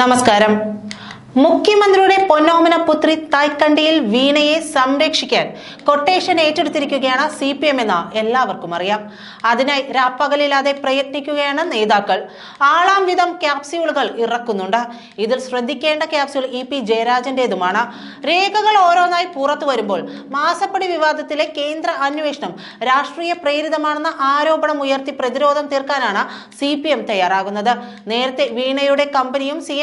നമസ്കാരം. മുഖ്യമന്ത്രിയുടെ പൊന്നോമന പുത്രി തായ്ക്കണ്ടിയിൽ വീണയെ സംരക്ഷിക്കാൻ കൊട്ടേഷൻ ഏറ്റെടുത്തിരിക്കുകയാണ് സി പി എം എന്ന് എല്ലാവർക്കും അറിയാം. അതിനായി രാപ്പകലില്ലാതെ പ്രയത്നിക്കുകയാണ് നേതാക്കൾ. ആളാം വിധം ക്യാപ്സ്യൂളുകൾ ഇറക്കുന്നുണ്ട്. ഇതിൽ ശ്രദ്ധിക്കേണ്ട ക്യാപ്സ്യൂൾ ഇ പി ജയരാജന്റേതുമാണ്. രേഖകൾ ഓരോന്നായി പുറത്തു വരുമ്പോൾ മാസപ്പടി വിവാദത്തിലെ കേന്ദ്ര അന്വേഷണം രാഷ്ട്രീയ പ്രേരിതമാണെന്ന ആരോപണം ഉയർത്തി പ്രതിരോധം തീർക്കാനാണ് സി തയ്യാറാകുന്നത്. നേരത്തെ വീണയുടെ കമ്പനിയും സി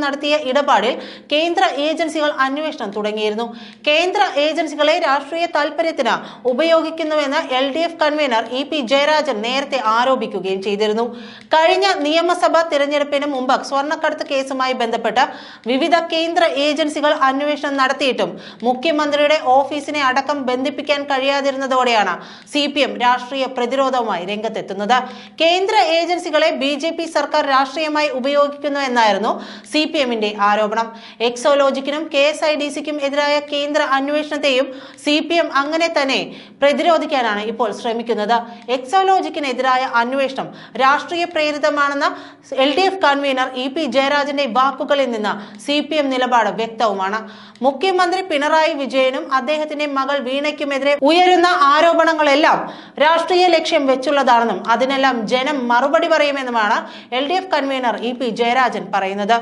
നടത്തിയ ഇടപാടിൽ കേന്ദ്ര ഏജൻസികൾ അന്വേഷണം തുടങ്ങിയിരുന്നു. കേന്ദ്ര ഏജൻസികളെ രാഷ്ട്രീയ താൽപര്യത്തിന് ഉപയോഗിക്കുന്നുവെന്ന് L D F convenor E P Jayarajan നേരത്തെ ആരോപിക്കുകയും ചെയ്തിരുന്നു. കഴിഞ്ഞ നിയമസഭാ തിരഞ്ഞെടുപ്പിന് മുമ്പ് സ്വർണക്കടത്ത് കേസുമായി ബന്ധപ്പെട്ട് വിവിധ കേന്ദ്ര ഏജൻസികൾ അന്വേഷണം നടത്തിയിട്ടും മുഖ്യമന്ത്രിയുടെ ഓഫീസിനെ അടക്കം ബന്ധിപ്പിക്കാൻ കഴിയാതിരുന്നതോടെയാണ് സി പി എം രാഷ്ട്രീയ പ്രതിരോധവുമായി രംഗത്തെത്തുന്നത്. കേന്ദ്ര ഏജൻസികളെ ബി സർക്കാർ രാഷ്ട്രീയമായി ഉപയോഗിക്കുന്നു എന്നായിരുന്നു സി പി എമ്മിന്റെ ആരോപണം. എക്സോലോജിക്കിനും കെ എസ് ഐ ഡി സിക്കും എതിരായ കേന്ദ്ര അന്വേഷണത്തെയും സി പി എം അങ്ങനെ തന്നെ പ്രതിരോധിക്കാനാണ് ഇപ്പോൾ ശ്രമിക്കുന്നത്. എക്സോലോജിക്കിനെതിരായ അന്വേഷണം രാഷ്ട്രീയ പ്രേരിതമാണെന്ന L D F convenor E P ജയരാജന്റെ വാക്കുകളിൽ നിന്ന് സി പി എം നിലപാട് വ്യക്തവുമാണ്. മുഖ്യമന്ത്രി പിണറായി വിജയനും അദ്ദേഹത്തിന്റെ മകൾ വീണയ്ക്കുമെതിരെ ഉയരുന്ന ആരോപണങ്ങളെല്ലാം രാഷ്ട്രീയ ലക്ഷ്യം വെച്ചുള്ളതാണെന്നും അതിനെല്ലാം ജനം മറുപടി പറയുമെന്നുമാണ് L D F convener E P Jayarajan പറയുന്നത്.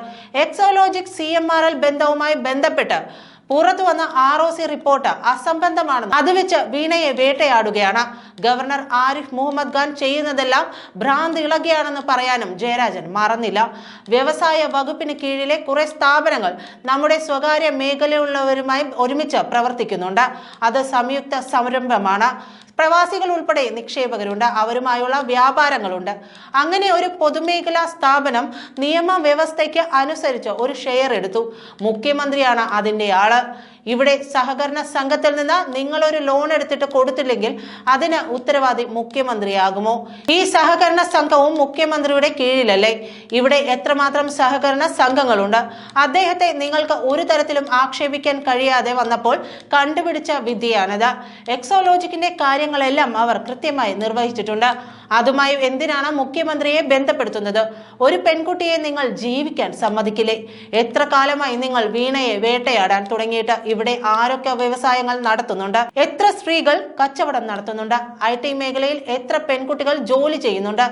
Exalogic C M R L ബന്ധവുമായി ബന്ധപ്പെട്ട് പുറത്തു വന്ന ആർ ഒ സി റിപ്പോർട്ട് അസംബന്ധമാണെന്ന് അത് വെച്ച് വീണയെ വേട്ടയാടുകയാണ്. ഗവർണർ ആരിഫ് മുഹമ്മദ് ഖാൻ ചെയ്യുന്നതെല്ലാം ഭ്രാന്ത് ഇളകിയാണെന്ന് പറയാനും ജയരാജൻ മറന്നില്ല. വ്യവസായ വകുപ്പിന് കീഴിലെ കുറെ സ്ഥാപനങ്ങൾ നമ്മുടെ സ്വകാര്യ മേഖലയുള്ളവരുമായി ഒരുമിച്ച് പ്രവർത്തിക്കുന്നുണ്ട്. അത് സംയുക്ത സംരംഭമാണ്. പ്രവാസികൾ ഉൾപ്പെടെ നിക്ഷേപകരുണ്ട്. അവരുമായുള്ള വ്യാപാരങ്ങളുണ്ട്. അങ്ങനെ ഒരു പൊതുമേഖലാ സ്ഥാപനം നിയമവ്യവസ്ഥയ്ക്ക് അനുസരിച്ച് ഒരു ഷെയർ എടുത്തു. മുഖ്യമന്ത്രിയാണ് അതിന്റെ ആൾ. ഇവിടെ സഹകരണ സംഘത്തിൽ നിന്ന് നിങ്ങൾ ഒരു ലോൺ എടുത്തിട്ട് കൊടുത്തില്ലെങ്കിൽ അതിന് ഉത്തരവാദി മുഖ്യമന്ത്രിയാകുമോ? ഈ സഹകരണ സംഘവും മുഖ്യമന്ത്രിയുടെ കീഴിലല്ലേ? ഇവിടെ എത്രമാത്രം സഹകരണ സംഘങ്ങളുണ്ട്? അദ്ദേഹത്തെ നിങ്ങൾക്ക് ഒരു തരത്തിലും ആക്ഷേപിക്കാൻ കഴിയാതെ വന്നപ്പോൾ കണ്ടുപിടിച്ച വിദ്യയാണിത് എക്സോളോജിക്കിന്റെ കാര്യങ്ങളെല്ലാം അവർ കൃത്യമായി നിർവഹിച്ചിട്ടുണ്ട്. അതുമായി എന്തിനാണ് മുഖ്യമന്ത്രിയെ ബന്ധപ്പെടുത്തുന്നത്? ഒരു പെൺകുട്ടിയെ നിങ്ങൾ ജീവിക്കാൻ സമ്മതിക്കില്ലേ? എത്ര കാലമായി നിങ്ങൾ വീണയെ വേട്ടയാടാൻ തുടങ്ങിയിട്ട് ഇവിടെ ആരൊക്കെ വ്യവസായങ്ങൾ നടത്തുന്നുണ്ട്? എത്ര സ്ത്രീകൾ കച്ചവടം നടത്തുന്നുണ്ട്? ഐ ടി മേഖലയിൽ എത്ര പെൺകുട്ടികൾ ജോലി ചെയ്യുന്നുണ്ട്?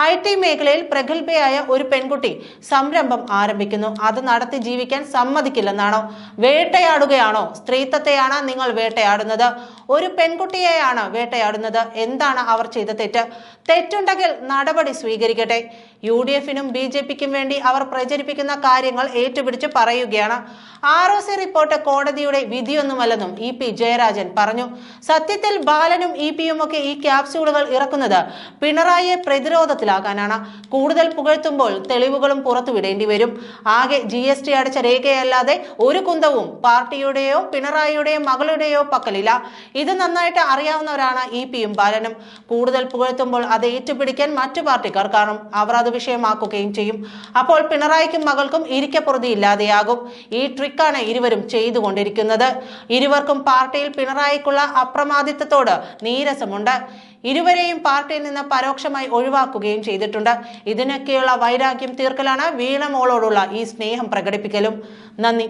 ഐ ടി മേഖലയിൽ പ്രഗത്ഭയായ ഒരു പെൺകുട്ടി സംരംഭം ആരംഭിക്കുന്നു. അത് നടത്തി ജീവിക്കാൻ സമ്മതിക്കില്ലെന്നാണോ? വേട്ടയാടുകയാണോ? സ്ത്രീത്വത്തെയാണ് നിങ്ങൾ വേട്ടയാടുന്നത്. ഒരു പെൺകുട്ടിയെയാണ് വേട്ടയാടുന്നത്. എന്താണ് അവർ ചെയ്ത തെറ്റ്? തെറ്റുണ്ടെങ്കിൽ നടപടി സ്വീകരിക്കട്ടെ. യു ഡി എഫിനും ബി ജെ പിക്കും വേണ്ടി അവർ പ്രചരിപ്പിക്കുന്ന കാര്യങ്ങൾ ഏറ്റുപിടിച്ച് പറയുകയാണ്. ആർ ഒ സി റിപ്പോർട്ട് കോടതിയുടെ വിധിയൊന്നുമല്ലെന്നും ഇ പി ജയരാജൻ പറഞ്ഞു. സത്യത്തിൽ ബാലനും ഇ പിയും ഒക്കെ ഈ ക്യാപ്സ്യൂളുകൾ ഇറക്കുന്നത് പിണറായിയെ പ്രതിരോധത്തിലാക്കാനാണ്. കൂടുതൽ പുകഴ്ത്തുമ്പോൾ തെളിവുകളും പുറത്തുവിടേണ്ടി വരും. ആകെ ജി എസ് ടി അടച്ച രേഖയല്ലാതെ ഒരു കുന്തവും പാർട്ടിയുടെയോ പിണറായിയുടെയോ മകളുടെയോ പക്കലില്ല. ഇത് നന്നായിട്ട് അറിയാവുന്നവരാണ് ഇ പിയും ബാലനും. കൂടുതൽ പുകഴ്ത്തുമ്പോൾ അത് ഏറ്റുപിടിക്കാൻ മറ്റു പാർട്ടിക്കാർ കാണും. അവർ അത് വിഷയമാക്കുകയും ചെയ്യും. അപ്പോൾ പിണറായിക്കും മകൾക്കും ഇരിക്കപ്പുറതി ഇല്ലാതെയാകും ഈ ട്രിക്കാണ് ഇരുവരും ചെയ്തുകൊണ്ടിരിക്കുന്നത്. ഇരുവർക്കും പാർട്ടിയിൽ പിണറായിക്കുള്ള അപ്രമാദിത്വത്തോട് നീരസമുണ്ട്. ഇരുവരെയും പാർട്ടിയിൽ നിന്ന് പരോക്ഷമായി ഒഴിവാക്കുകയും ചെയ്തിട്ടുണ്ട്. ഇതിനൊക്കെയുള്ള വൈരാഗ്യം തീർക്കലാണ് വീണമോളോടുള്ള ഈ സ്നേഹം പ്രകടിപ്പിക്കലും. നന്ദി.